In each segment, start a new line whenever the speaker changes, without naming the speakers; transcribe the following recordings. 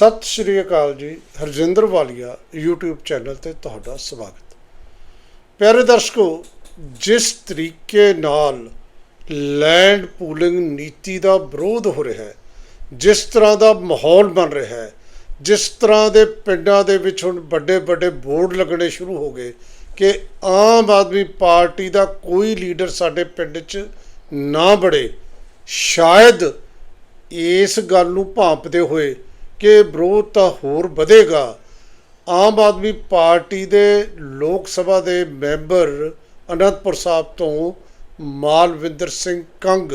ਸਤਿ ਸ਼੍ਰੀ ਅਕਾਲ ਜੀ, ਹਰਜਿੰਦਰ ਵਾਲੀਆ, YouTube channel ਤੇ ਤੁਹਾਡਾ ਸਵਾਗਤ। ਪਿਆਰੇ ਦਰਸ਼ਕੋ, ਜਿਸ ਤਰੀਕੇ ਨਾਲ ਲੈਂਡ ਪੂਲਿੰਗ ਨੀਤੀ ਦਾ ਵਿਰੋਧ ਹੋ ਰਿਹਾ ਹੈ, ਜਿਸ ਤਰ੍ਹਾਂ ਦਾ ਮਾਹੌਲ ਬਣ ਰਿਹਾ ਹੈ, ਜਿਸ ਤਰ੍ਹਾਂ ਦੇ ਪਿੰਡਾਂ ਦੇ ਵਿੱਚ ਹੁਣ ਵੱਡੇ ਵੱਡੇ ਬੋਰਡ ਲੱਗਣੇ ਸ਼ੁਰੂ ਹੋ ਗਏ ਕਿ ਆਮ ਆਦਮੀ ਪਾਰਟੀ ਦਾ ਕੋਈ ਲੀਡਰ ਸਾਡੇ ਪਿੰਡ 'ਚ ਨਾ ਬੜੇ, ਸ਼ਾਇਦ ਇਸ ਗੱਲ ਨੂੰ ਭਾਂਪਦੇ ਹੋਏ ਕਿ ਵਿਰੋਧ ਤਾਂ ਹੋਰ ਵਧੇਗਾ। ਆਮ ਆਦਮੀ ਪਾਰਟੀ ਦੇ ਲੋਕ ਸਭਾ ਦੇ ਮੈਂਬਰ ਅਨੰਦਪੁਰ ਸਾਹਿਬ ਤੋਂ ਮਾਲਵਿੰਦਰ ਸਿੰਘ ਕੰਗ,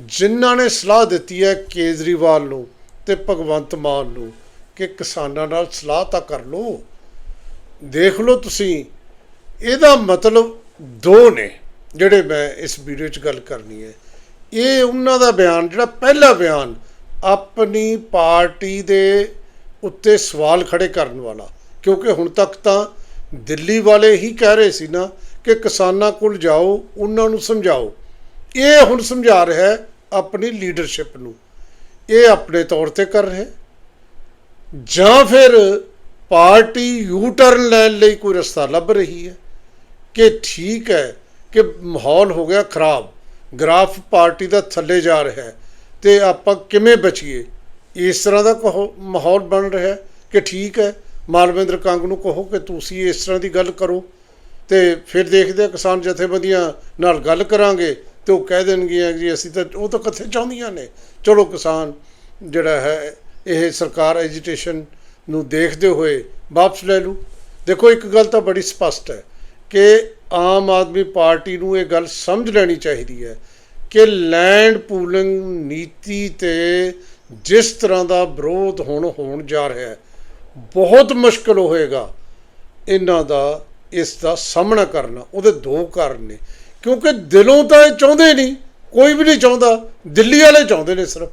ਜਿਨ੍ਹਾਂ ਨੇ ਸਲਾਹ ਦਿੱਤੀ ਹੈ ਕੇਜਰੀਵਾਲ ਨੂੰ ਤੇ ਭਗਵੰਤ ਮਾਨ ਨੂੰ ਕਿ ਕਿਸਾਨਾਂ ਨਾਲ ਸਲਾਹ ਤਾਂ ਕਰ ਲਓ। ਦੇਖ ਲਓ ਤੁਸੀਂ, ਇਹਦਾ ਮਤਲਬ ਦੋ ਨੇ ਜਿਹੜੇ ਮੈਂ ਇਸ ਵੀਡੀਓ 'ਚ ਗੱਲ ਕਰਨੀ ਹੈ। ਇਹ ਉਹਨਾਂ ਦਾ ਬਿਆਨ, ਜਿਹੜਾ ਪਹਿਲਾ ਬਿਆਨ ਆਪਣੀ ਪਾਰਟੀ ਦੇ ਉੱਤੇ ਸਵਾਲ ਖੜੇ ਕਰਨ ਵਾਲਾ। ਕਿਉਂਕਿ ਹੁਣ ਤੱਕ ਤਾਂ ਦਿੱਲੀ ਵਾਲੇ ਹੀ ਕਹਿ ਰਹੇ ਸੀ ਨਾ ਕਿ ਕਿਸਾਨਾਂ ਕੋਲ ਜਾਓ, ਉਹਨਾਂ ਨੂੰ ਸਮਝਾਓ। ਇਹ ਹੁਣ ਸਮਝਾ ਰਿਹਾ ਹੈ ਆਪਣੀ ਲੀਡਰਸ਼ਿਪ ਨੂੰ। ਇਹ ਆਪਣੇ ਤੌਰ ਤੇ ਕਰ ਰਿਹਾ ਜਾਂ ਫਿਰ ਪਾਰਟੀ ਯੂ ਟਰਨ ਲੈਣ ਲਈ ਕੋਈ ਰਸਤਾ ਲੱਭ ਰਹੀ ਹੈ ਕਿ ਠੀਕ ਹੈ ਕਿ ਮਾਹੌਲ ਹੋ ਗਿਆ ਖਰਾਬ, ਗ੍ਰਾਫ ਪਾਰਟੀ ਦਾ ਥੱਲੇ ਜਾ ਰਿਹਾ ਹੈ। ਤੇ ਆਪਾਂ ਕਿਵੇਂ ਬਚੀਏ? ਇਸ ਤਰ੍ਹਾਂ ਦਾ ਕਹੋ, ਮਾਹੌਲ ਬਣ ਰਿਹਾ ਕਿ ਠੀਕ ਹੈ। ਮਾਲਵਿੰਦਰ ਕੰਗ ਨੂੰ ਕਹੋ ਕਿ ਤੁਸੀਂ ਇਸ ਤਰ੍ਹਾਂ ਦੀ ਗੱਲ ਕਰੋ ਤੇ ਫਿਰ ਦੇਖਦੇ ਹਾਂ ਕਿਸਾਨ ਜਥੇਬੰਦੀਆਂ ਨਾਲ ਗੱਲ ਕਰਾਂਗੇ ਤੇ ਉਹ ਕਹਿ ਦੇਣਗੀਆਂ ਜੀ ਅਸੀਂ ਤਾਂ ਉਹ ਤਾਂ ਕਿੱਥੇ ਚਾਹੁੰਦੀਆਂ ਨੇ। ਚਲੋ ਕਿਸਾਨ, ਜਿਹੜਾ ਹੈ, ਇਹ ਸਰਕਾਰ ਐਜੀਟੇਸ਼ਨ ਨੂੰ ਦੇਖਦੇ ਹੋਏ ਵਾਪਸ ਲੈ ਲੂ ਦੇਖੋ, ਇੱਕ ਗੱਲ ਤਾਂ ਬੜੀ ਸਪਸ਼ਟ ਹੈ ਕਿ ਆਮ ਆਦਮੀ ਪਾਰਟੀ ਨੂੰ ਇਹ ਗੱਲ ਸਮਝ ਲੈਣੀ ਚਾਹੀਦੀ ਹੈ ਕਿ ਲੈਂਡ ਪੂਲਿੰਗ ਨੀਤੀ ਤੇ ਜਿਸ ਤਰ੍ਹਾਂ ਦਾ ਵਿਰੋਧ ਹੁਣ ਹੋਣ ਜਾ ਰਿਹਾ ਹੈ, ਬਹੁਤ ਮੁਸ਼ਕਲ ਹੋਏਗਾ ਇਹਨਾਂ ਦਾ, ਇਸ ਦਾ ਸਾਹਮਣਾ ਕਰਨਾ, ਉਹਦੇ ਦੋ ਕਾਰਨ ਨੇ। ਕਿਉਂਕਿ ਦਿਲੋਂ ਤਾਂ ਇਹ ਚਾਹੁੰਦੇ ਨਹੀਂ, ਕੋਈ ਵੀ ਨਹੀਂ ਚਾਹੁੰਦਾ, ਦਿੱਲੀ ਵਾਲੇ ਚਾਹੁੰਦੇ ਨੇ ਸਿਰਫ।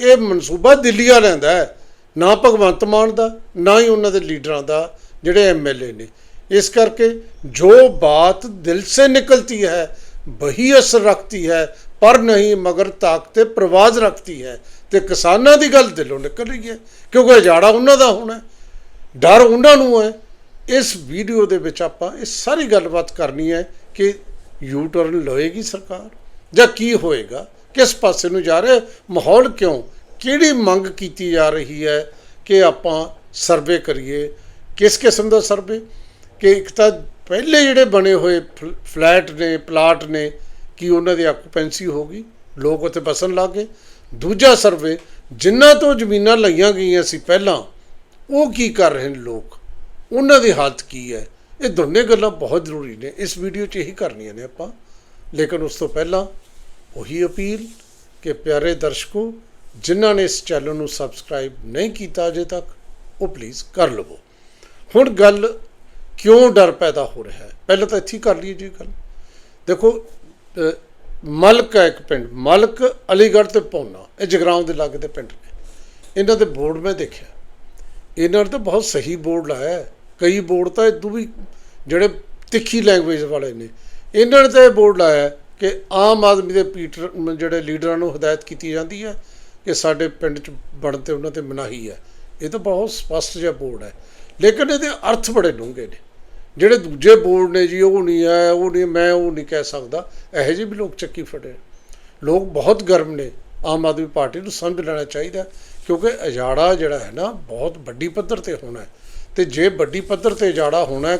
ਇਹ ਮਨਸੂਬਾ ਦਿੱਲੀ ਵਾਲਿਆਂ ਦਾ ਹੈ, ਨਾ ਭਗਵੰਤ ਮਾਨ ਦਾ, ਨਾ ਹੀ ਉਹਨਾਂ ਦੇ ਲੀਡਰਾਂ ਦਾ, ਜਿਹੜੇ ਐਮਐਲਏ ਨੇ। ਇਸ ਕਰਕੇ ਜੋ ਬਾਤ ਦਿਲ ਸੇ ਨਿਕਲਤੀ ਹੈ, ਵਹੀ ਅਸਰ ਰੱਖਤੀ ਹੈ ਪਰ ਨਹੀਂ, ਮਗਰ ਤਾਕਤੇ ਪ੍ਰਵਾਜ਼ ਰੱਖਦੀ ਹੈ ਤੇ ਕਿਸਾਨਾਂ ਦੀ ਗੱਲ ਦਿਲੋਂ ਨਿਕਲ ਰਹੀ ਹੈ, ਕਿਉਂਕਿ ਅਜਾੜਾ ਉਹਨਾਂ ਦਾ ਹੋਣਾ ਡਰ ਉਹਨਾਂ ਨੂੰ ਹੈ। ਇਸ ਵੀਡੀਓ ਦੇ ਵਿੱਚ ਆਪਾਂ ਇਹ ਸਾਰੀ ਗੱਲਬਾਤ ਕਰਨੀ ਹੈ ਕਿ ਯੂ ਟਰਨ ਲਏਗੀ ਸਰਕਾਰ ਜਾਂ ਕੀ ਹੋਏਗਾ, ਕਿਸ ਪਾਸੇ ਨੂੰ ਜਾ ਰਿਹਾ ਮਾਹੌਲ ਕਿਉਂ, ਕਿਹੜੀ ਮੰਗ ਕੀਤੀ ਜਾ ਰਹੀ ਹੈ ਕਿ ਆਪਾਂ ਸਰਵੇ ਕਰੀਏ, ਕਿਸ ਕਿਸਮ ਦਾ ਸਰਵੇ, ਕਿ ਇੱਕ ਤਾਂ ਪਹਿਲੇ ਜਿਹੜੇ ਬਣੇ ਹੋਏ ਫਲ- ਫਲੈਟ ਨੇ, ਪਲਾਟ ਨੇ ਕਿ ਉਹਨਾਂ ਦੀ ਆਕੂਪੈਂਸੀ ਹੋ ਗਈ, ਲੋਕ ਉੱਥੇ ਬਸਣ ਲੱਗੇ ਦੂਜਾ ਸਰਵੇ ਜਿਨ੍ਹਾਂ ਤੋਂ ਜ਼ਮੀਨਾਂ ਲਈਆਂ ਗਈਆਂ ਸੀ ਪਹਿਲਾਂ, ਉਹ ਕੀ ਕਰ ਰਹੇ ਨੇ ਲੋਕ? ਉਹਨਾਂ ਦੀ ਹਾਲਤ ਕੀ ਹੈ? ਇਹ ਦੋਨੇ ਗੱਲਾਂ ਬਹੁਤ ਜ਼ਰੂਰੀ ਨੇ। ਇਸ ਵੀਡੀਓ 'ਚ ਇਹੀ ਕਰਨੀਆਂ ਨੇ ਆਪਾਂ। ਲੇਕਿਨ ਉਸ ਤੋਂ ਪਹਿਲਾਂ ਉਹੀ ਅਪੀਲ ਕਿ ਪਿਆਰੇ ਦਰਸ਼ਕੋ, ਜਿਨ੍ਹਾਂ ਨੇ ਇਸ ਚੈਨਲ ਨੂੰ ਸਬਸਕ੍ਰਾਈਬ ਨਹੀਂ ਕੀਤਾ ਅਜੇ ਤੱਕ, ਉਹ ਪਲੀਜ਼ ਕਰ ਲਵੋ। ਹੁਣ ਗੱਲ ਕਿਉਂ ਡਰ ਪੈਦਾ ਹੋ ਰਿਹਾ ਹੈ? ਪਹਿਲਾਂ ਤਾਂ ਇੱਥੇ ਹੀ ਕਰ ਲਈਏ ਜੀ ਗੱਲ। ਦੇਖੋ ਮਲਕ ਹੈ ਇੱਕ ਪਿੰਡ, ਮਲਕ ਅਲੀਗੜ੍ਹ ਤੇ ਪੌਨਾ, ਇਹ ਜਗਰਾਉਂ ਦੇ ਲਾਗੇ ਦੇ ਪਿੰਡ ਨੇ। ਇਹਨਾਂ ਦੇ ਬੋਰਡ ਮੈਂ ਦੇਖਿਆ। ਇਹਨਾਂ ਨੇ ਤਾਂ ਬਹੁਤ ਸਹੀ ਬੋਰਡ ਲਾਇਆ ਕਈ ਬੋਰਡ ਤਾਂ ਇਦੋਂ ਵੀ ਜਿਹੜੇ ਤਿੱਖੀ ਲੈਂਗੁਏਜ ਵਾਲੇ ਨੇ। ਇਹਨਾਂ ਨੇ ਤਾਂ ਇਹ ਬੋਰਡ ਲਾਇਆ ਕਿ ਆਮ ਆਦਮੀ ਦੇ ਪੀਟਰ ਜਿਹੜੇ ਲੀਡਰਾਂ ਨੂੰ ਹਦਾਇਤ ਕੀਤੀ ਜਾਂਦੀ ਹੈ ਕਿ ਸਾਡੇ ਪਿੰਡ 'ਚ ਬਣ ਤੇ ਉਹਨਾਂ ਤੇ ਮਨਾਹੀ ਹੈ। ਇਹ ਤਾਂ ਬਹੁਤ ਸਪਸ਼ਟ ਜਿਹਾ ਬੋਰਡ ਹੈ। ਲੇਕਿਨ ਇਹਦੇ ਅਰਥ ਬੜੇ ਡੂੰਘੇ ਨੇ। ਜਿਹੜੇ ਦੂਜੇ ਬੋਰਡ ਨੇ ਜੀ ਉਹ ਨਹੀਂ ਹੈ ਉਹ ਨਹੀਂ ਮੈਂ ਉਹ ਨਹੀਂ ਕਹਿ ਸਕਦਾ। ਇਹੋ ਜਿਹੇ ਵੀ ਲੋਕ ਚੱਕੀ ਫੜੇ ਲੋਕ ਬਹੁਤ ਗਰਮ ਨੇ। ਆਮ ਆਦਮੀ ਪਾਰਟੀ ਨੂੰ ਸਮਝ ਲੈਣਾ ਚਾਹੀਦਾ ਕਿਉਂਕਿ ਅਜਾੜਾ ਜਿਹੜਾ ਹੈ ਨਾ ਬਹੁਤ ਵੱਡੀ ਪੱਧਰ ਤੇ ਹੋਣਾ ਹੈ। ਤੇ ਜੇ ਵੱਡੀ ਪੱਧਰ ਤੇ ਅਜਾੜਾ ਹੋਣਾ ਹੈ,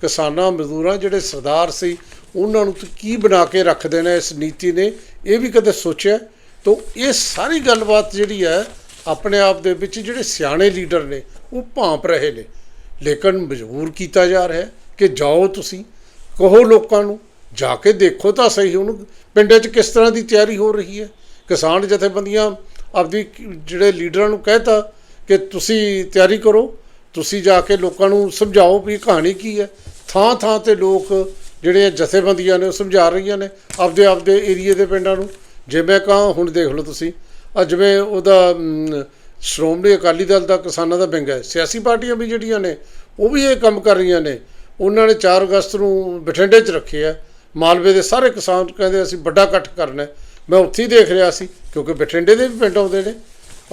ਕਿਸਾਨਾਂ ਮਜ਼ਦੂਰਾਂ ਜਿਹੜੇ ਸਰਦਾਰ ਸੀ ਉਹਨਾਂ ਨੂੰ ਕੀ ਬਣਾ ਕੇ ਰੱਖ ਦੇਣਾ ਇਸ ਨੀਤੀ ਨੇ? ਇਹ ਵੀ ਕਦੇ ਸੋਚਿਆ ਤਾਂ ਇਹ ਸਾਰੀ ਗੱਲਬਾਤ ਜਿਹੜੀ ਹੈ ਆਪਣੇ ਆਪ ਦੇ ਵਿੱਚ ਜਿਹੜੇ ਸਿਆਣੇ ਲੀਡਰ ਨੇ ਉਹ ਭਾਂਪ ਰਹੇ ਨੇ। ਲੇਕਿਨ ਮਜਬੂਰ ਕੀਤਾ ਜਾ ਰਿਹਾ ਕਿ ਜਾਓ ਤੁਸੀਂ, ਕਹੋ ਲੋਕਾਂ ਨੂੰ, ਜਾ ਕੇ ਦੇਖੋ ਤਾਂ ਸਹੀ ਉਹਨੂੰ, ਪਿੰਡਾਂ 'ਚ ਕਿਸ ਤਰ੍ਹਾਂ ਦੀ ਤਿਆਰੀ ਹੋ ਰਹੀ ਹੈ। ਕਿਸਾਨ ਜਥੇਬੰਦੀਆਂ ਆਪਦੀ ਜਿਹੜੇ ਲੀਡਰਾਂ ਨੂੰ ਕਹਿਤਾ ਕਿ ਤੁਸੀਂ ਤਿਆਰੀ ਕਰੋ, ਤੁਸੀਂ ਜਾ ਕੇ ਲੋਕਾਂ ਨੂੰ ਸਮਝਾਓ ਵੀ ਕਹਾਣੀ ਕੀ ਹੈ। ਥਾਂ ਥਾਂ ਤੇ ਲੋਕ ਜਿਹੜੇ ਜਥੇਬੰਦੀਆਂ ਨੇ ਉਹ ਸਮਝਾ ਰਹੀਆਂ ਨੇ ਆਪਦੇ ਆਪਦੇ ਏਰੀਏ ਦੇ ਪਿੰਡਾਂ ਨੂੰ। ਜਿਵੇਂ ਕਹਾਂ, ਹੁਣ ਦੇਖ ਲਓ ਤੁਸੀਂ ਆ ਜਿਵੇਂ ਉਹਦਾ ਸ਼੍ਰੋਮਣੀ ਅਕਾਲੀ ਦਲ ਦਾ ਕਿਸਾਨਾਂ ਦਾ ਵਿੰਗ ਹੈ। ਸਿਆਸੀ ਪਾਰਟੀਆਂ ਵੀ ਜਿਹੜੀਆਂ ਨੇ ਉਹ ਵੀ ਇਹ ਕੰਮ ਕਰ ਰਹੀਆਂ ਨੇ। ਉਹਨਾਂ ਨੇ 4 ਅਗਸਤ ਨੂੰ ਬਠਿੰਡੇ 'ਚ ਰੱਖੇ ਆ। ਮਾਲਵੇ ਦੇ ਸਾਰੇ ਕਿਸਾਨ ਕਹਿੰਦੇ ਅਸੀਂ ਵੱਡਾ ਇਕੱਠ ਕਰਨਾ ਮੈਂ ਉੱਥੇ ਹੀ ਦੇਖ ਰਿਹਾ ਸੀ ਕਿਉਂਕਿ ਬਠਿੰਡੇ ਦੇ ਵੀ ਪਿੰਡ ਆਉਂਦੇ ਨੇ।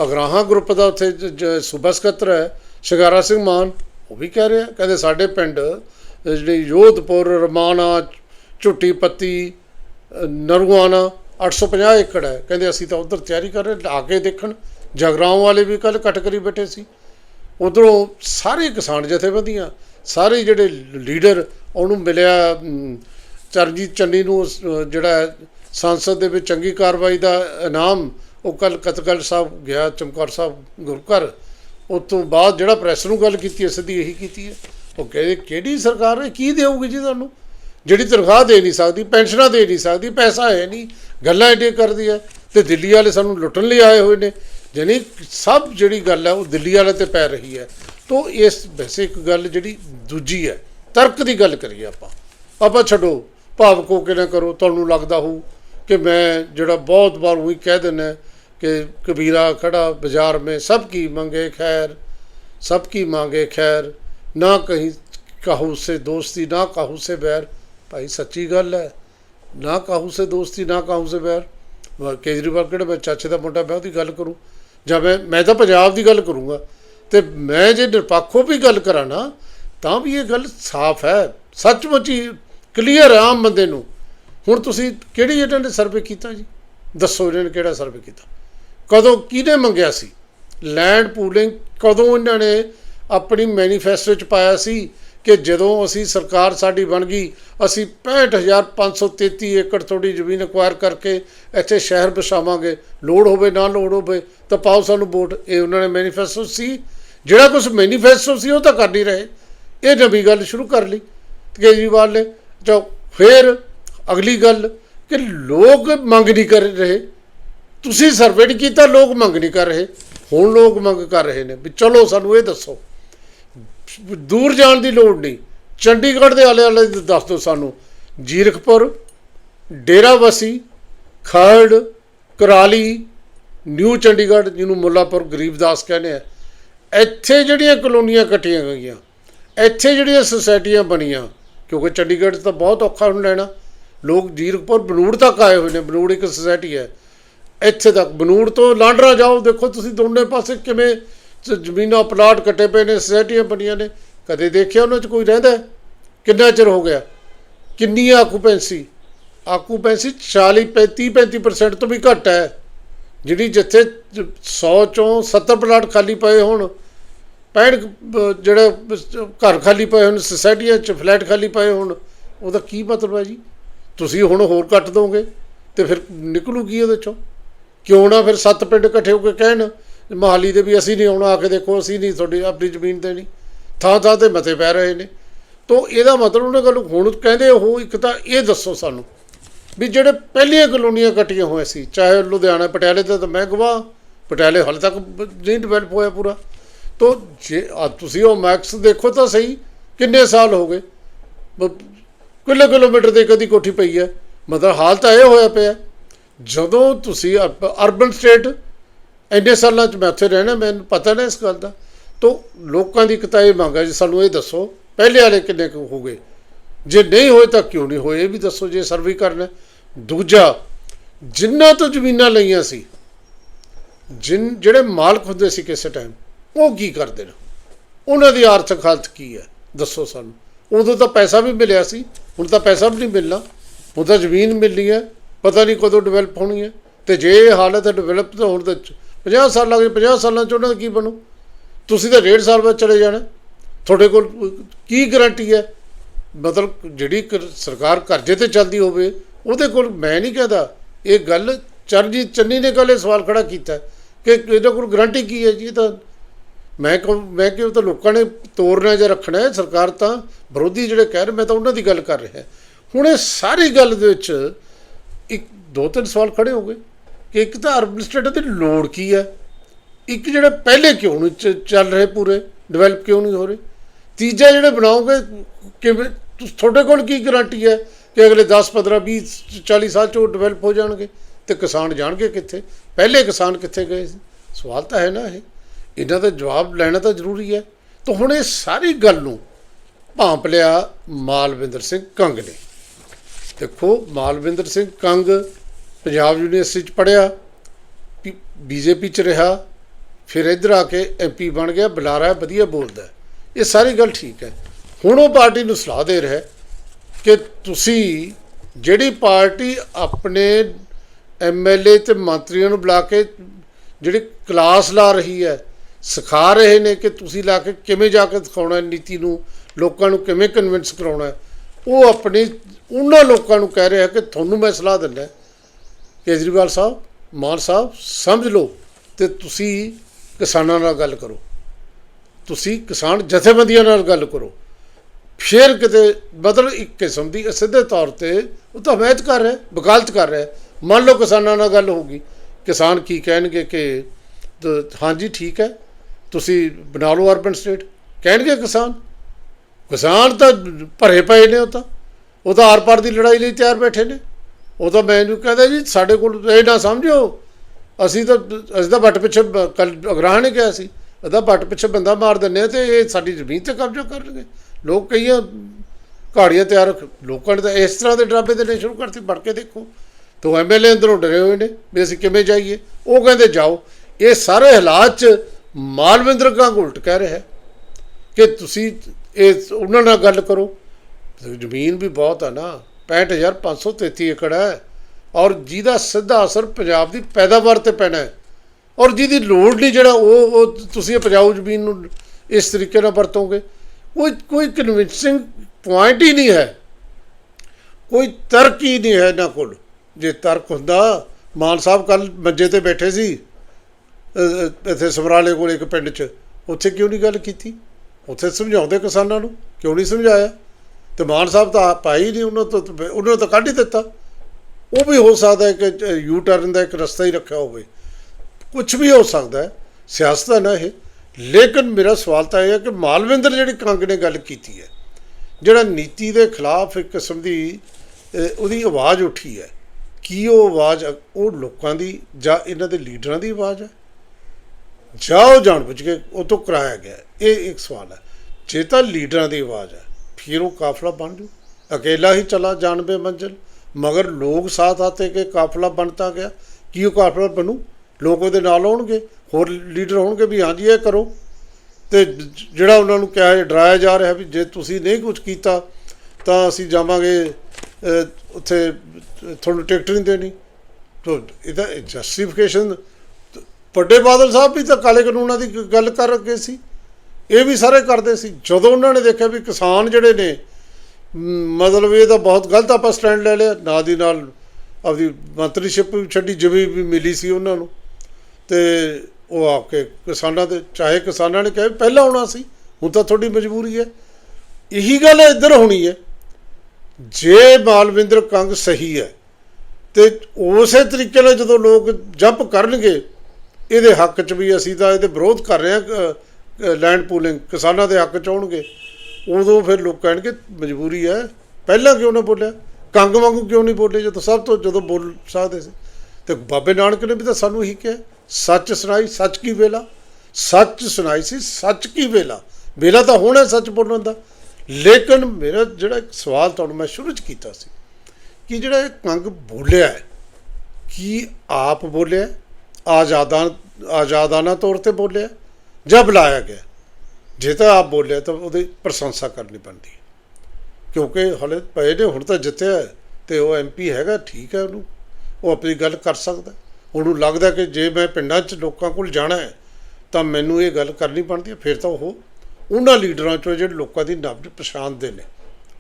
ਅਗਰਾਹਾਂ ਗਰੁੱਪ ਦਾ ਉੱਥੇ ਸੂਬਾ ਸਕੱਤਰ ਹੈ ਸ਼ਿੰਗਾਰਾ ਸਿੰਘ ਮਾਨ ਉਹ ਵੀ ਕਹਿ ਰਿਹਾ। ਕਹਿੰਦੇ ਸਾਡੇ ਪਿੰਡ ਜਿਹੜੇ ਯੋਧਪੁਰ ਰਮਾਣਾ ਝੁੱਟੀ ਪੱਤੀ ਅ, ਨਰਗੁਆਨਾ 850 ਏਕੜ ਹੈ। ਕਹਿੰਦੇ ਅਸੀਂ ਤਾਂ ਉਧਰ ਤਿਆਰੀ ਕਰ ਰਹੇ ਲਾ ਕੇ ਦੇਖਣ। ਜਗਰਾਉਂ ਵਾਲੇ ਵੀ ਕੱਲ ਕੱਟ ਕਰੀ ਬੈਠੇ ਸੀ। ਉਧਰੋਂ ਸਾਰੇ ਕਿਸਾਨ ਜਥੇਬੰਦੀਆਂ, ਸਾਰੇ ਜਿਹੜੇ ਲੀਡਰ, ਉਹਨੂੰ ਮਿਲਿਆ ਚਰਨਜੀਤ ਚੰਨੀ ਨੂੰ ਜਿਹੜਾ ਸੰਸਦ ਦੇ ਵਿੱਚ ਚੰਗੀ ਕਾਰਵਾਈ ਦਾ ਇਨਾਮ, ਉਹ ਕੱਲ ਕਤਕਲ ਸਾਹਿਬ ਗਿਆ, ਚਮਕੌਰ ਸਾਹਿਬ ਗੁਰਕਰ ਘਰ। ਉਸ ਤੋਂ ਬਾਅਦ ਜਿਹੜਾ ਪ੍ਰੈਸ ਨੂੰ ਗੱਲ ਕੀਤੀ ਹੈ, ਸਿੱਧੀ ਇਹੀ ਕੀਤੀ ਹੈ। ਉਹ ਕਹਿੰਦੇ ਕਿਹੜੀ ਸਰਕਾਰ ਹੈ? ਕੀ ਦੇਊਗੀ ਜੀ ਤੁਹਾਨੂੰ? ਜਿਹੜੀ ਤਨਖਾਹ ਦੇ ਨਹੀਂ ਸਕਦੀ, ਪੈਨਸ਼ਨਾਂ ਦੇ ਨਹੀਂ ਸਕਦੀ, ਪੈਸਾ ਹੈ ਨਹੀਂ, ਗੱਲਾਂ ਏਡੀਆਂ ਕਰਦੀ ਹੈ ਤੇ ਦਿੱਲੀ ਵਾਲੇ ਸਾਨੂੰ ਲੁੱਟਣ ਲਈ ਆਏ ਹੋਏ ਨੇ। ਯਾਨੀ ਸਭ ਜਿਹੜੀ ਗੱਲ ਹੈ ਉਹ ਦਿੱਲੀ ਵਾਲੇ ਤੇ ਪੈ ਰਹੀ ਹੈ। ਤੋਂ ਇਸ ਵੈਸੇ ਇੱਕ ਗੱਲ ਜਿਹੜੀ ਦੂਜੀ ਹੈ, ਤਰਕ ਦੀ ਗੱਲ ਕਰੀਏ ਆਪਾਂ। ਆਪਾਂ ਛੱਡੋ ਭਾਵਕ ਹੋ ਕੇ ਨਾ ਕਰੋ, ਤੁਹਾਨੂੰ ਲੱਗਦਾ ਹੋ ਕਿ ਮੈਂ ਜਿਹੜਾ ਬਹੁਤ ਵਾਰ ਉਹੀ ਕਹਿ ਦਿੰਦਾ ਕਿ ਕਬੀਰਾ ਖੜਾ ਬਾਜ਼ਾਰ ਮੇ, ਸਭ ਕੀ ਮੰਗੇ ਖੈਰ, ਸਭ ਕੀ ਮੰਗੇ ਖੈਰ, ਨਾ ਕਹੀ ਕਹੋ ਸੇ ਦੋਸਤੀ, ਨਾ ਕਹੋ ਸੇ ਬੈਰ ਭਾਈ ਸੱਚੀ ਗੱਲ ਹੈ, ਨਾ ਕਹੋ ਸੇ ਦੋਸਤੀ, ਨਾ ਕਹੋ ਸੇ ਬੈਰ ਕੇਜਰੀਵਾਲ ਕਿਹੜਾ ਚਾਚੇ ਦਾ ਮੁੰਡਾ, ਮੈਂ ਉਹਦੀ ਗੱਲ ਕਰੂੰ। ਜਾਂ ਮੈਂ ਮੈਂ ਤਾਂ ਪੰਜਾਬ ਦੀ ਗੱਲ ਕਰੂੰਗਾ, ਤੇ ਮੈਂ ਜੇ ਨਿਰਪੱਖੋਂ ਵੀ ਗੱਲ ਕਰਾਂ ਨਾ, ਤਾਂ ਵੀ ਇਹ ਗੱਲ ਸਾਫ਼ ਹੈ, ਸੱਚਮੁੱਚ ਹੀ ਕਲੀਅਰ ਆਮ ਬੰਦੇ ਨੂੰ। ਹੁਣ ਤੁਸੀਂ ਕਿਹੜੀ ਇਹਨਾਂ ਨੇ ਸਰਵੇ ਕੀਤਾ ਜੀ? ਦੱਸੋ ਇਹਨਾਂ ਨੇ ਕਿਹੜਾ ਸਰਵੇ ਕੀਤਾ। ਕਦੋਂ ਕਿਹਨੇ ਮੰਗਿਆ ਸੀ? ਲੈਂਡ ਪੂਲਿੰਗ ਕਦੋਂ ਇਹਨਾਂ ਨੇ ਆਪਣੀ ਮੈਨੀਫੈਸਟੋ ਚ ਪਾਇਆ ਸੀ? ਕਿ ਜਦੋਂ ਅਸੀਂ ਸਰਕਾਰ ਸਾਡੀ ਬਣ ਗਈ, ਅਸੀਂ 65533 ਏਕੜ ਤੁਹਾਡੀ ਜ਼ਮੀਨ ਅਕਵਾਇਰ ਕਰਕੇ ਇੱਥੇ ਸ਼ਹਿਰ ਵਸਾਵਾਂਗੇ ਲੋੜ ਹੋਵੇ, ਨਾ ਲੋੜ ਹੋਵੇ, ਤਾਂ ਪਾਓ ਸਾਨੂੰ ਵੋਟ। ਇਹ ਉਹਨਾਂ ਨੇ ਮੈਨੀਫੈਸਟੋ ਸੀ। ਜਿਹੜਾ ਕੁਝ ਮੈਨੀਫੈਸਟੋ ਸੀ, ਉਹ ਤਾਂ ਕਰ ਨਹੀਂ ਰਹੇ। ਇਹ ਨਵੀਂ ਗੱਲ ਸ਼ੁਰੂ ਕਰ ਲਈ ਕੇਜਰੀਵਾਲ ਨੇ। ਜੋ ਫਿਰ ਅਗਲੀ ਗੱਲ ਕਿ ਲੋਕ ਮੰਗ ਨਹੀਂ ਕਰ ਰਹੇ। ਤੁਸੀਂ ਸਰਵੇ ਨਹੀਂ ਕੀਤਾ, ਲੋਕ ਮੰਗ ਨਹੀਂ ਕਰ ਰਹੇ। ਹੁਣ ਲੋਕ ਮੰਗ ਕਰ ਰਹੇ ਨੇ ਵੀ ਚਲੋ ਸਾਨੂੰ ਇਹ ਦੱਸੋ। ਦੂਰ ਜਾਣ ਦੀ ਲੋੜ ਨਹੀਂ। ਚੰਡੀਗੜ੍ਹ ਦੇ ਆਲੇ ਆਲੇ ਦੱਸ ਦਿਓ ਸਾਨੂੰ। ਜੀਰਕਪੁਰ ਡੇਰਾਬੱਸੀ, ਖਰੜ, ਕਰਾਲੀ, ਨਿਊ ਚੰਡੀਗੜ੍ਹ, ਜਿਹਨੂੰ ਮੁੱਲਾਪੁਰ ਗਰੀਬਦਾਸ ਕਹਿੰਦੇ ਆ। ਇੱਥੇ ਜਿਹੜੀਆਂ ਕਲੋਨੀਆਂ ਕੱਟੀਆਂ ਗਈਆਂ, ਇੱਥੇ ਜਿਹੜੀਆਂ ਸੁਸਾਇਟੀਆਂ ਬਣੀਆਂ, ਕਿਉਂਕਿ ਚੰਡੀਗੜ੍ਹ 'ਚ ਤਾਂ ਬਹੁਤ ਔਖਾ ਹੁਣ ਲੈਣਾ ਲੋਕ ਜੀਰਕਪੁਰ ਬਨੂੜ ਤੱਕ ਆਏ ਹੋਏ ਨੇ। ਬਨੂੜ ਇੱਕ ਸੁਸਾਇਟੀ ਹੈ। ਇੱਥੇ ਤੱਕ, ਬਨੂੜ ਤੋਂ ਲਾਂਡਰਾ ਜਾਓ, ਦੇਖੋ ਤੁਸੀਂ ਦੋਨੇ ਪਾਸੇ ਕਿਵੇਂ ਜ਼ਮੀਨਾਂ ਪਲਾਟ ਕੱਟੇ ਪਏ ਨੇ, ਸੋਸਾਇਟੀਆਂ ਬਣੀਆਂ ਨੇ। ਕਦੇ ਦੇਖਿਆ ਉਹਨਾਂ 'ਚ ਕੋਈ ਰਹਿੰਦਾ ਕਿੰਨਾ ਚਿਰ ਹੋ ਗਿਆ? ਕਿੰਨੀ ਆਕੂਪੈਂਸੀ? ਆਕੂਪੈਂਸੀ 40 35 35% ਤੋਂ ਵੀ ਘੱਟ ਹੈ। ਜਿਹੜੀ ਜਿੱਥੇ 100 ਚੋਂ 70 ਪਲਾਟ ਖਾਲੀ ਪਏ ਹੋਣ 65 ਜਿਹੜੇ ਘਰ ਖਾਲੀ ਪਏ ਹੋਣ, ਸੁਸਾਇਟੀਆਂ 'ਚ ਫਲੈਟ ਖਾਲੀ ਪਏ ਹੋਣ, ਉਹਦਾ ਕੀ ਮਤਲਬ ਹੈ ਜੀ? ਤੁਸੀਂ ਹੁਣ ਹੋਰ ਕੱਟ ਦੋਗੇ ਤੇ ਫਿਰ ਨਿਕਲੂ ਕੀ ਉਹਦੇ ਚੋਂ? ਕਿਉਂ ਨਾ ਫਿਰ ਸੱਤ ਪਿੰਡ ਇਕੱਠੇ ਹੋ ਕੇ ਕਹਿਣ ਮਹਾਲੀ ਦੇ ਵੀ ਅਸੀਂ ਨਹੀਂ ਆਉਣਾ, ਆ ਕੇ ਦੇਖੋ, ਅਸੀਂ ਨਹੀਂ, ਤੁਹਾਡੀ ਆਪਣੀ ਜ਼ਮੀਨ ਦੇਣੀ। ਥਾਂ ਥਾਂ ਤੇ ਮਤੇ ਪੈ ਰਹੇ ਨੇ। ਤੋਂ ਇਹਦਾ ਮਤਲਬ ਉਹਨਾਂ ਕੋਲ ਹੁਣ ਕਹਿੰਦੇ ਉਹ ਇੱਕ ਤਾਂ ਇਹ ਦੱਸੋ ਸਾਨੂੰ ਵੀ ਜਿਹੜੇ ਪਹਿਲੀਆਂ ਕਲੋਨੀਆਂ ਕੱਟੀਆਂ ਹੋਏ ਸੀ, ਚਾਹੇ ਲੁਧਿਆਣਾ, ਪਟਿਆਲੇ ਦਾ ਤਾਂ ਮੈਂ ਗਵਾ ਪਟਿਆਲੇ ਹਾਲੇ ਤੱਕ ਨਹੀਂ ਡਿਵੈਲਪ ਹੋਇਆ ਪੂਰਾ। ਤੋਂ ਜੇ ਤੁਸੀਂ ਉਹ ਮੈਕਸ ਦੇਖੋ ਤਾਂ ਸਹੀ, ਕਿੰਨੇ ਸਾਲ ਹੋ ਗਏ? ਬ- ਕਿਲੋਮੀਟਰ ਦੇ ਕਦੀ ਕੋਠੀ ਪਈ ਹੈ? ਮਤਲਬ ਹਾਲ ਤਾਂ ਇਹ ਹੋਇਆ ਪਿਆ। ਜਦੋਂ ਤੁਸੀਂ ਅਰਬਨ ਸਟੇਟ ਇੰਨੇ ਸਾਲਾਂ 'ਚ ਮੈਂ ਉੱਥੇ ਰਹਿਣਾ, ਮੈਨੂੰ ਪਤਾ ਨਾ ਇਸ ਗੱਲ ਦਾ। ਤੋਂ ਲੋਕਾਂ ਦੀ ਇੱਕ ਤਾਂ ਇਹ ਮੰਗ ਹੈ ਜੀ, ਸਾਨੂੰ ਇਹ ਦੱਸੋ, ਪਹਿਲੇ ਵਾਲੇ ਕਿੰਨੇ ਕੁ ਹੋ ਗਏ? ਜੇ ਨਹੀਂ ਹੋਏ ਤਾਂ ਕਿਉਂ ਨਹੀਂ ਹੋਏ? ਇਹ ਵੀ ਦੱਸੋ ਜੇ ਸਰਵੇ ਕਰਨਾ ਦੂਜਾ, ਜਿੰਨਾ ਤੋਂ ਜ਼ਮੀਨਾਂ ਲਈਆਂ ਸੀ, ਜਿਨ, ਜਿਹੜੇ ਮਾਲਕ ਹੁੰਦੇ ਸੀ ਕਿਸੇ ਟਾਈਮ ਉਹ ਕੀ ਕਰਦੇ ਨੇ? ਉਹਨਾਂ ਦੀ ਆਰਥਿਕ ਹਾਲਤ ਕੀ ਹੈ? ਦੱਸੋ ਸਾਨੂੰ। ਉਦੋਂ ਤਾਂ ਪੈਸਾ ਵੀ ਮਿਲਿਆ ਸੀ, ਹੁਣ ਤਾਂ ਪੈਸਾ ਵੀ ਨਹੀਂ ਮਿਲਣਾ। ਹੁਣ ਤਾਂ ਜ਼ਮੀਨ ਮਿਲਣੀ ਹੈ, ਪਤਾ ਨਹੀਂ ਕਦੋਂ ਡਿਵੈਲਪ ਹੋਣੀ ਹੈ। ਤੇ ਜੇ ਇਹ ਹਾਲਤ ਹੈ ਡਿਵੈਲਪ ਤਾਂ ਹੋਣ ਤਾਂ 50 ਸਾਲ ਲੱਗ ਗਏ 50 ਸਾਲਾਂ ਚ ਉਹਨਾਂ ਦਾ ਕੀ ਬਣੂ? ਤੁਸੀਂ ਤਾਂ ਡੇਢ ਸਾਲ ਬਾਅਦ ਚਲੇ ਜਾਣਾ। ਤੁਹਾਡੇ ਕੋਲ ਕੀ ਗਾਰੰਟੀ ਹੈ? ਮਤਲਬ ਜਿਹੜੀ ਕ- ਸਰਕਾਰ ਕਰਜ਼ੇ ਤੇ ਚੱਲਦੀ ਹੋਵੇ, ਉਹਦੇ ਕੋਲ ਮੈਂ ਨਹੀਂ ਕਹਿੰਦਾ। ਇਹ ਗੱਲ ਚਰਨਜੀਤ ਚੰਨੀ ਨੇ ਕੱਲ੍ਹ ਇਹ ਸਵਾਲ ਖੜਾ ਕੀਤਾ ਕਿ ਇਹਦੇ ਕੋਲ ਗਾਰੰਟੀ ਕੀ ਹੈ ਜੀ ਇਹ ਤਾਂ? ਮੈਂ ਕਹ, ਮੈਂ ਕਿਹਾ ਉਹ ਤਾਂ ਲੋਕਾਂ ਨੇ ਤੋਰਨਾ ਜਾਂ ਰੱਖਣਾ ਹੈ, ਸਰਕਾਰ ਤਾਂ ਵਿਰੋਧੀ ਜਿਹੜੇ ਕਹਿ ਰਹੇ, ਮੈਂ ਤਾਂ ਉਹਨਾਂ ਦੀ ਗੱਲ ਕਰ ਰਿਹਾ। ਹੁਣ ਇਹ ਸਾਰੀ ਗੱਲ ਦੇ ਵਿੱਚ ਇੱਕ ਦੋ ਤਿੰਨ ਸਵਾਲ ਖੜੇ ਹੋ ਗਏ ਇੱਕ ਤਾਂ ਅਰਬਨ ਸਟੇਟ ਦੀ ਲੋੜ ਕੀ ਹੈ? ਇੱਕ ਜਿਹੜੇ ਪਹਿਲੇ ਕਿਉਂ ਨਹੀਂ ਚ- ਚੱਲ ਰਹੇ ਪੂਰੇ? ਡਿਵੈਲਪ ਕਿਉਂ ਨਹੀਂ ਹੋ ਰਹੇ? ਤੀਜਾ ਜਿਹੜੇ ਬਣਾਓਗੇ, ਕਿਵੇਂ ਤੁਹਾਡੇ ਕੋਲ ਕੀ ਗਾਰੰਟੀ ਹੈ ਕਿ ਅਗਲੇ 10 15 20 40 ਸਾਲ ਚ ਉਹ ਡਿਵੈਲਪ ਹੋ ਜਾਣਗੇ ਤੇ ਕਿਸਾਨ ਜਾਣਗੇ ਕਿੱਥੇ? ਪਹਿਲੇ ਕਿਸਾਨ ਕਿੱਥੇ ਗਏ ਸੀ? ਸਵਾਲ ਤਾਂ ਹੈ ਨਾ ਇਹ। ਇਹਨਾਂ ਦਾ ਜਵਾਬ ਲੈਣਾ ਤਾਂ ਜ਼ਰੂਰੀ ਹੈ। ਤਾਂ ਹੁਣ ਇਹ ਸਾਰੀ ਗੱਲ ਨੂੰ ਭਾਂਪ ਲਿਆ ਮਾਲਵਿੰਦਰ ਸਿੰਘ ਕੰਗ ਨੇ। ਦੇਖੋ, ਮਾਲਵਿੰਦਰ ਸਿੰਘ ਕੰਗ ਪੰਜਾਬ ਯੂਨੀਵਰਸਿਟੀ ਚ ਪੜਿਆ ਬੀਜੇਪੀ ਚ ਰਿਹਾ, ਫਿਰ ਇੱਧਰ ਆ ਕੇ ਐਮਪੀ ਬਣ ਗਿਆ, ਬੁਲਾਰਾ ਵਧੀਆ ਬੋਲਦਾ ਇਹ ਸਾਰੀ ਗੱਲ ਠੀਕ ਹੈ। ਹੁਣ ਉਹ ਪਾਰਟੀ ਨੂੰ ਸਲਾਹ ਦੇ ਰਿਹਾ ਕਿ ਤੁਸੀਂ ਜਿਹੜੀ ਪਾਰਟੀ ਆਪਣੇ ਐਮਐਲਏ ਤੇ ਮੰਤਰੀਆਂ ਨੂੰ ਬੁਲਾ ਕੇ ਜਿਹੜੀ ਕਲਾਸ ਲਾ ਰਹੀ ਹੈ, ਸਿਖਾ ਰਹੇ ਨੇ ਕਿ ਤੁਸੀਂ ਲਾ ਕੇ ਕਿਵੇਂ ਜਾ ਕੇ ਦਿਖਾਉਣਾ ਨੀਤੀ ਨੂੰ, ਲੋਕਾਂ ਨੂੰ ਕਿਵੇਂ ਕਨਵਿੰਸ ਕਰਾਉਣਾ ਉਹ ਆਪਣੇ, ਉਹਨਾਂ ਲੋਕਾਂ ਨੂੰ ਕਹਿ ਰਿਹਾ ਕਿ ਤੁਹਾਨੂੰ ਮੈਂ ਸਲਾਹ ਦਿੰਦਾ ਕੇਜਰੀਵਾਲ ਸਾਹਿਬ, ਮਾਨ ਸਾਹਿਬ, ਸਮਝ ਲਓ ਤੇ ਤੁਸੀਂ ਕਿਸਾਨਾਂ ਨਾਲ ਗੱਲ ਕਰੋ। ਤੁਸੀਂ ਕਿਸਾਨ ਜਥੇਬੰਦੀਆਂ ਨਾਲ ਗੱਲ ਕਰੋ। ਫਿਰ ਕਿਤੇ ਬਦਲ ਇੱਕ ਕਿਸਮ ਦੀ ਸਿੱਧੇ ਤੌਰ ਤੇ ਉਹ ਤਾਂ ਹਮਾਇਤ ਕਰ ਰਿਹਾ, ਵਕਾਲਤ ਕਰ ਰਿਹਾ। ਮੰਨ ਲਓ ਕਿਸਾਨਾਂ ਨਾਲ ਗੱਲ ਹੋਊਗੀ ਕਿਸਾਨ ਕੀ ਕਹਿਣਗੇ ਕਿ ਹਾਂਜੀ, ਠੀਕ ਹੈ। ਤੁਸੀਂ ਬਣਾ ਲਓ ਅਰਬਨ ਸਟੇਟ। ਕਹਿਣਗੇ ਕਿਸਾਨ। ਕਿਸਾਨ ਤਾਂ ਭਰੇ ਪਏ ਨੇ ਉਹ ਤਾਂ। ਉਹ ਤਾਂ ਆਰ ਪਾਰ ਦੀ ਲੜਾਈ ਲਈ ਤਿਆਰ ਬੈਠੇ ਨੇ। ਉਹ ਤਾਂ ਮੈਨੂੰ ਕਹਿੰਦਾ ਜੀ, ਸਾਡੇ ਕੋਲ ਇਹ ਨਾ ਸਮਝੋ ਅਸੀਂ ਤਾਂ ਅਸੀਂ ਤਾਂ ਵੱਟ ਪਿੱਛੇ ਕੱਲ ਅਗਰਾਹ ਨੇ ਕਿਹਾ ਸੀ। ਉਹਦਾ ਵੱਟ ਪਿੱਛੇ ਬੰਦਾ ਮਾਰ ਦਿੰਦੇ ਆ ਤੇ ਇਹ ਸਾਡੀ ਜ਼ਮੀਨ ਤੇ ਕਬਜ਼ਾ ਕਰਨਗੇ ਲੋਕ ਕਈਆਂ ਘਾੜੀਆਂ ਤਿਆਰ ਲੋਕਾਂ ਨੇ ਤਾਂ ਇਸ ਤਰ੍ਹਾਂ ਦੇ ਡਰਾਬੇ ਦੇਣੇ ਸ਼ੁਰੂ ਕਰਤੀ। ਵੜ ਕੇ ਦੇਖੋ। ਤੋ ਐਮਐਲਏ ਅੰਦਰੋਂ ਡਰੇ ਹੋਏ ਨੇ ਵੀ ਅਸੀਂ ਕਿਵੇਂ ਜਾਈਏ? ਉਹ ਕਹਿੰਦੇ, ਜਾਓ। ਇਹ ਸਾਰੇ ਹਾਲਾਤ ਚ ਮਾਲਵਿੰਦਰ ਗਾਂਗ ਉਲਟ ਕਹਿ ਰਿਹਾ ਕਿ ਤੁਸੀਂ ਇਹ ਉਹਨਾਂ ਨਾਲ ਗੱਲ ਕਰੋ। ਜ਼ਮੀਨ ਵੀ ਬਹੁਤ ਆ ਨਾ। 65533 ਏਕੜ ਹੈ ਔਰ ਜਿਹਦਾ ਸਿੱਧਾ ਅਸਰ ਪੰਜਾਬ ਦੀ ਪੈਦਾਵਾਰ ਤੇ ਪੈਣਾ ਹੈ। ਔਰ ਜਿਹਦੀ ਲੋੜ ਨਹੀਂ ਜਿਹੜਾ ਉਹ ਉਹ ਤੁਸੀਂ ਉਪਜਾਊ ਜ਼ਮੀਨ ਨੂੰ ਇਸ ਤਰੀਕੇ ਨਾਲ ਵਰਤੋਗੇ। ਕੋਈ ਕੋਈ ਕਨਵਿੰਸਿੰਗ ਪੁਆਇੰਟ ਹੀ ਨਹੀਂ ਹੈ। ਕੋਈ ਤਰਕ ਹੀ ਨਹੀਂ ਹੈ ਇਹਨਾਂ ਕੋਲ। ਜੇ ਤਰਕ ਹੁੰਦਾ, ਮਾਨ ਸਾਹਿਬ ਕੱਲ ਮੰਜੇ ਤੇ ਬੈਠੇ ਸੀ ਇੱਥੇ ਸਮਰਾਲੇ ਕੋਲ ਇੱਕ ਪਿੰਡ 'ਚ। ਉੱਥੇ ਕਿਉਂ ਨਹੀਂ ਗੱਲ ਕੀਤੀ? ਉੱਥੇ ਸਮਝਾਉਂਦੇ ਕਿਸਾਨਾਂ ਨੂੰ? ਕਿਉਂ ਨਹੀਂ ਸਮਝਾਇਆ? ਤੇ ਮਾਨ ਸਾਹਿਬ ਤਾਂ ਪਾਈ ਨਹੀਂ, ਉਹਨਾਂ ਤੋਂ ਉਹਨਾਂ ਨੂੰ ਤਾਂ ਕੱਢ ਹੀ ਦਿੱਤਾ। ਉਹ ਵੀ ਹੋ ਸਕਦਾ ਕਿ ਯੂ ਟਰਨ ਦਾ ਇੱਕ ਰਸਤਾ ਹੀ ਰੱਖਿਆ ਹੋਵੇ। ਕੁਝ ਵੀ ਹੋ ਸਕਦਾ ਹੈ, ਸਿਆਸਤ ਨਾ ਇਹ। ਲੇਕਿਨ ਮੇਰਾ ਸਵਾਲ ਤਾਂ ਇਹ ਹੈ ਕਿ ਮਾਲਵਿੰਦਰ ਜਿਹੜੀ ਕੰਗ ਨੇ ਗੱਲ ਕੀਤੀ ਹੈ, ਜਿਹੜਾ ਨੀਤੀ ਦੇ ਖਿਲਾਫ ਇੱਕ ਕਿਸਮ ਦੀ ਉਹਦੀ ਆਵਾਜ਼ ਉੱਠੀ ਹੈ, ਕੀ ਉਹ ਆਵਾਜ਼ ਉਹ ਲੋਕਾਂ ਦੀ ਜਾਂ ਇਹਨਾਂ ਦੇ ਲੀਡਰਾਂ ਦੀ ਆਵਾਜ਼ ਹੈ? ਜਾਂ ਉਹ ਜਾਣ ਬੁੱਝ ਕੇ ਉਹ ਤੋਂ ਕਰਾਇਆ ਗਿਆ ਇਹ ਇੱਕ ਸਵਾਲ ਹੈ। ਜੇ ਤਾਂ ਲੀਡਰਾਂ ਦੀ ਆਵਾਜ਼ ਹੈ ਫਿਰ ਉਹ ਕਾਫਲਾ ਬਣ ਜੂ। ਅਕੇਲਾ ਹੀ ਚਲਾ ਜਾਣਬੇ ਮੰਜ਼ਿਲ। ਮਗਰ ਲੋਕ ਸਾਥ ਆਤੇ ਕਿ ਕਾਫਲਾ ਬਣਤਾ ਗਿਆ। ਕੀ ਉਹ ਕਾਫਲਾ ਬਣੂ? ਲੋਕ ਉਹਦੇ ਨਾਲ ਆਉਣਗੇ ਹੋਰ ਲੀਡਰ ਹੋਣਗੇ ਵੀ ਹਾਂਜੀ, ਇਹ ਕਰੋ। ਤੇ ਜਿਹੜਾ ਉਹਨਾਂ ਨੂੰ ਕਿਹਾ, ਡਰਾਇਆ ਜਾ ਰਿਹਾ ਵੀ ਜੇ ਤੁਸੀਂ ਨਹੀਂ ਕੁਝ ਕੀਤਾ, ਤਾਂ ਅਸੀਂ ਜਾਵਾਂਗੇ ਉੱਥੇ, ਤੁਹਾਨੂੰ ਟਿਕਟ ਨਹੀਂ ਦੇਣੀ। ਤੋ ਇਹਦਾ ਜਸਟੀਫਿਕੇਸ਼ਨ ਵੱਡੇ ਬਾਦਲ ਸਾਹਿਬ ਵੀ ਤਾਂ ਕਾਲੇ ਕਾਨੂੰਨਾਂ ਦੀ ਗੱਲ ਕਰ ਰਹੇ ਸੀ। ਇਹ ਵੀ ਸਾਰੇ ਕਰਦੇ ਸੀ। ਜਦੋਂ ਉਹਨਾਂ ਨੇ ਦੇਖਿਆ ਵੀ ਕਿਸਾਨ ਜਿਹੜੇ ਨੇ ਮਤਲਬ ਇਹ ਤਾਂ ਬਹੁਤ ਗਲਤ ਆਪਾਂ ਸਟੈਂਡ ਲੈ ਲਿਆ। ਨਾਲ ਦੀ ਨਾਲ ਆਪਦੀ ਮੰਤਰੀਸ਼ਿਪ ਵੀ ਛੱਡੀ, ਜਿਵੇਂ ਵੀ ਮਿਲੀ ਸੀ ਉਹਨਾਂ ਨੂੰ। ਤੇ ਉਹ ਆ ਕੇ ਕਿਸਾਨਾਂ ਦੇ, ਚਾਹੇ ਕਿਸਾਨਾਂ ਨੇ ਕਿਹਾ ਵੀ ਪਹਿਲਾਂ ਆਉਣਾ ਸੀ, ਹੁਣ ਤਾਂ ਤੁਹਾਡੀ ਮਜਬੂਰੀ ਹੈ। ਇਹੀ ਗੱਲ ਇੱਧਰ ਹੋਣੀ ਹੈ। ਜੇ ਮਾਲਵਿੰਦਰ ਕੰਗ ਸਹੀ ਹੈ, ਤੇ ਉਸੇ ਤਰੀਕੇ ਨਾਲ ਜਦੋਂ ਲੋਕ ਜੰਪ ਕਰਨਗੇ, ਇਹਦੇ ਹੱਕ 'ਚ ਵੀ ਅਸੀਂ ਤਾਂ ਇਹਦੇ ਵਿਰੋਧ ਕਰ ਰਹੇ ਹਾਂ ਲੈਂਡ ਪੂਲਿੰਗ ਕਿਸਾਨਾਂ ਦੇ ਹੱਕ 'ਚ ਆਉਣਗੇ। ਉਦੋਂ ਫਿਰ ਲੋਕ ਕਹਿਣਗੇ, ਮਜਬੂਰੀ ਹੈ। ਪਹਿਲਾਂ ਕਿਉਂ ਨਾ ਬੋਲਿਆ? ਕੰਗ ਵਾਂਗੂ ਕਿਉਂ ਨਹੀਂ ਬੋਲੇ? ਜਦੋਂ ਸਭ ਤੋਂ ਜਦੋਂ ਬੋਲ ਸਕਦੇ ਸੀ। ਤੇ ਬਾਬੇ ਨਾਨਕ ਨੇ ਵੀ ਤਾਂ ਸਾਨੂੰ ਹੀ ਕਿਹਾ, ਸੱਚ ਸੁਣਾਈ, ਸੱਚ ਕੀ ਵੇਲਾ? ਸੱਚ ਸੁਣਾਈ ਸੀ, ਸੱਚ ਕੀ ਵੇਲਾ? ਵੇਲਾ ਤਾਂ ਹੋਣਾ ਸੱਚ ਬੋਲਣ ਦਾ। ਲੇਕਿਨ ਮੇਰਾ ਜਿਹੜਾ ਇੱਕ ਸਵਾਲ ਤੁਹਾਨੂੰ ਮੈਂ ਸ਼ੁਰੂ 'ਚ ਕੀਤਾ ਸੀ, ਕਿ ਜਿਹੜਾ ਇਹ ਕੰਗ ਬੋਲਿਆ ਹੈ, ਕੀ ਆਪ ਬੋਲਿਆ ਆਜ਼ਾਦਾਂ, ਆਜ਼ਾਦਾਨਾ ਤੌਰ ਤੇ ਬੋਲਿਆ ਜਾਂ ਬੁਲਾਇਆ ਗਿਆ। ਜੇ ਤਾਂ ਆਪ ਬੋਲਿਆ ਤਾਂ ਉਹਦੀ ਪ੍ਰਸ਼ੰਸਾ ਕਰਨੀ ਪੈਂਦੀ ਹੈ। ਕਿਉਂਕਿ ਹਲੇ ਪਏ ਨੇ, ਹੁਣ ਤਾਂ ਜਿੱਤਿਆ ਹੈ ਤੇ ਉਹ ਐਮਪੀ ਹੈਗਾ, ਠੀਕ ਹੈ ਉਹਨੂੰ। ਉਹ ਆਪਣੀ ਗੱਲ ਕਰ ਸਕਦਾ ਉਹਨੂੰ ਲੱਗਦਾ ਕਿ ਜੇ ਮੈਂ ਪਿੰਡਾਂ 'ਚ ਲੋਕਾਂ ਕੋਲ ਜਾਣਾ ਹੈ, ਤਾਂ ਮੈਨੂੰ ਇਹ ਗੱਲ ਕਰਨੀ ਬਣਦੀ ਹੈ। ਫਿਰ ਤਾਂ ਉਹ ਉਹਨਾਂ ਲੀਡਰਾਂ 'ਚੋਂ ਜਿਹੜੇ ਲੋਕਾਂ ਦੀ ਨਬਜ਼ ਪਛਾਣਦੇ ਨੇ,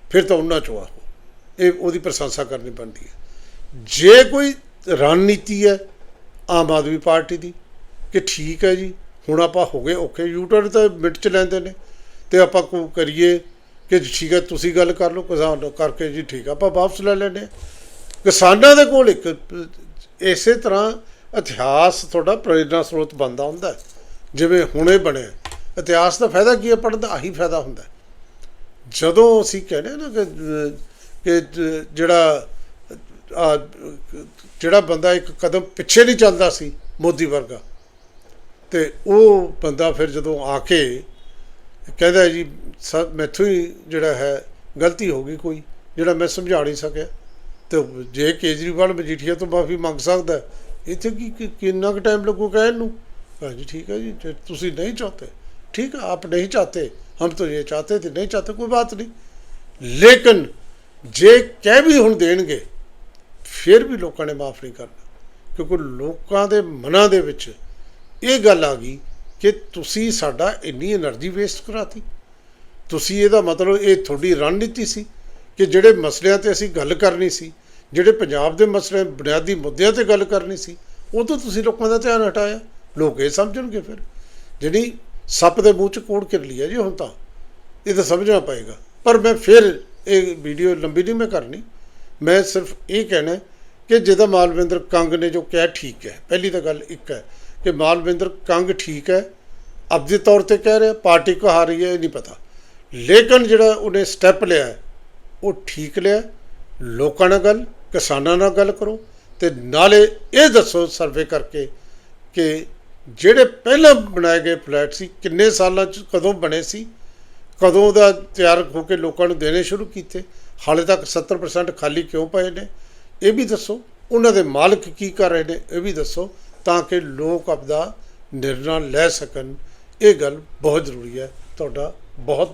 ਫਿਰ ਤਾਂ ਉਹਨਾਂ 'ਚੋਂ ਆ ਇਹ ਉਹਦੀ ਪ੍ਰਸ਼ੰਸਾ ਕਰਨੀ ਬਣਦੀ ਹੈ। ਜੇ ਕੋਈ ਰਣਨੀਤੀ ਹੈ ਆਮ ਆਦਮੀ ਪਾਰਟੀ ਦੀ, ਕਿ ਠੀਕ ਹੈ ਜੀ ਹੁਣ ਆਪਾਂ ਹੋ ਗਏ ਔਖੇ ਯੂਟਰ ਤਾਂ ਮਿੰਟ ਚ ਲੈਂਦੇ ਨੇ। ਤੇ ਆਪਾਂ ਕੋ ਕਰੀਏ ਕਿ ਠੀਕ ਹੈ ਤੁਸੀਂ ਗੱਲ ਕਰ ਲਓ ਕਿਸਾਨ ਕਰਕੇ ਜੀ ਠੀਕ ਆ, ਆਪਾਂ ਵਾਪਸ ਲੈ ਲੈਂਦੇ ਹਾਂ। ਕਿਸਾਨਾਂ ਦੇ ਕੋਲ ਇੱਕ ਇਸੇ ਤਰ੍ਹਾਂ ਇਤਿਹਾਸ ਤੁਹਾਡਾ ਪ੍ਰੇਰਨਾ ਸਰੋਤ ਬਣਦਾ ਹੁੰਦਾ ਜਿਵੇਂ ਹੁਣੇ ਬਣਿਆ ਇਤਿਹਾਸ ਦਾ ਫਾਇਦਾ ਕੀ ਹੈ? ਪੜ੍ਹਨ ਦਾ ਆਹੀ ਫਾਇਦਾ ਹੁੰਦਾ ਜਦੋਂ ਅਸੀਂ ਕਹਿੰਦੇ ਹਾਂ ਨਾ ਕਿ ਕਿ ਜਿਹੜਾ ਜਿਹੜਾ ਬੰਦਾ ਇੱਕ ਕਦਮ ਪਿੱਛੇ ਨਹੀਂ ਚੱਲਦਾ ਸੀ ਮੋਦੀ ਵਰਗਾ ਤੇ ਉਹ ਬੰਦਾ ਫਿਰ ਜਦੋਂ ਆ ਕੇ ਕਹਿੰਦਾ ਜੀ ਸਭ ਮੈਥੋਂ ਹੀ ਜਿਹੜਾ ਹੈ ਗਲਤੀ ਹੋ ਗਈ ਕੋਈ ਜਿਹੜਾ ਮੈਂ ਸਮਝਾ ਨਹੀਂ ਸਕਿਆ ਤੇ ਜੇ ਕੇਜਰੀਵਾਲ ਮਜੀਠੀਆ ਤੋਂ ਮਾਫੀ ਮੰਗ ਸਕਦਾ ਹੈ, ਇੱਥੇ ਕੀ ਕੀ- ਕਿੰਨਾ ਕੁ ਟਾਈਮ ਲੱਗੂ ਕਹਿਣ ਨੂੰ हाँ जी ठीक है जी जो तुसी नहीं चाहते ठीक है आप नहीं चाहते हम तो ये चाहते थे नहीं चाहते कोई बात नहीं लेकिन ਜੇ ਕਹਿ ਵੀ ਹੁਣ ਦੇਣਗੇ ਫਿਰ ਵੀ ਲੋਕਾਂ ਨੇ ਮਾਫ ਨਹੀਂ ਕਰਨਾ ਕਿਉਂਕਿ ਲੋਕਾਂ ਦੇ ਮਨਾਂ ਦੇ ਵਿੱਚ ਇਹ ਗੱਲ ਆ ਗਈ ਕਿ ਤੁਸੀਂ ਸਾਡਾ ਇੰਨੀ એનર્ਜੀ ਵੇਸਟ ਕਰਾਤੀ। ਤੁਸੀਂ ਇਹਦਾ ਮਤਲਬ ਇਹ ਤੁਹਾਡੀ ਰਣਨੀਤੀ ਸੀ ਕਿ ਜਿਹੜੇ ਮਸਲਿਆਂ ਤੇ ਅਸੀਂ ਗੱਲ ਕਰਨੀ ਸੀ, ਜਿਹੜੇ ਪੰਜਾਬ ਦੇ ਮਸਲੇ, ਬੁਨਿਆਦੀ ਮੁੱਦਿਆਂ ਤੇ ਗੱਲ ਕਰਨੀ ਸੀ, ਉਹ ਤੋਂ ਤੁਸੀਂ ਲੋਕਾਂ ਦਾ ਧਿਆਨ ਹਟਾਇਆ। ਲੋਕ ਇਹ ਸਮਝਣਗੇ ਫਿਰ। ਜਿਹੜੀ ਸੱਪ ਦੇ ਮੂੰਹ ਚ ਕੋੜ ਕਰ ਲਿਆ ਜੀ ਹੁਣ ਤਾਂ, ਇਹ ਤਾਂ ਸਮਝਣਾ ਪਏਗਾ। ਪਰ ਮੈਂ ਫਿਰ ਇਹ ਵੀਡੀਓ ਲੰਬੀ ਨਹੀਂ ਮੈਂ ਕਰਨੀ। ਮੈਂ ਸਿਰਫ ਇਹ ਕਹਿਣਾ ਕਿ ਜਿਹਦਾ ਮਾਲਵਿੰਦਰ ਕੰਗ ਨੇ ਜੋ ਕਿਹਾ ਠੀਕ ਹੈ। ਪਹਿਲੀ ਤਾਂ ਗੱਲ ਇੱਕ ਹੈ। ਕਿ ਮਾਲਵਿੰਦਰ ਕੰਗ ਠੀਕ ਹੈ। ਆਪਦੇ ਤੌਰ ਤੇ ਕਹਿ ਰਿਹਾ, ਪਾਰਟੀ ਕਹਾ ਰਹੀ ਹੈ, ਇਹ ਨਹੀਂ ਪਤਾ। ਲੇਕਿਨ ਜਿਹੜਾ ਉਹਨੇ ਸਟੈਪ ਲਿਆ ਉਹ ਠੀਕ ਲਿਆ। ਲੋਕਾਂ ਨਾਲ ਗੱਲ, ਕਿਸਾਨਾਂ ਨਾਲ ਗੱਲ ਕਰੋ ਤੇ ਨਾਲੇ ਇਹ ਦੱਸੋ ਸਰਵੇ ਕਰਕੇ ਕਿ ਜਿਹੜੇ ਪਹਿਲਾਂ ਬਣਾਏ ਗਏ ਫਲੈਟ ਸੀ, ਕਿੰਨੇ ਸਾਲਾਂ ਚ ਕਦੋਂ ਬਣੇ ਸੀ? ਕਦੋਂ ਦਾ ਤਿਆਰ ਹੋ ਕੇ ਲੋਕਾਂ ਨੂੰ ਦੇਣੇ ਸ਼ੁਰੂ ਕੀਤੇ? ਹਾਲੇ ਤੱਕ 70% ਖਾਲੀ ਕਿਉਂ ਪਏ ਨੇ? ਇਹ ਵੀ ਦੱਸੋ। ਉਹਨਾਂ ਦੇ ਮਾਲਕ ਕੀ ਕਰ ਰਹੇ ਨੇ? ਇਹ ਵੀ ਦੱਸੋ। ਤਾਂ ਕਿ ਲੋਕ ਆਪਦਾ ਨਿਰਣਾ ਲੈ ਸਕਣ। ਇਹ ਗੱਲ ਬਹੁਤ ਜ਼ਰੂਰੀ ਹੈ। ਤੁਹਾਡਾ ਬਹੁਤ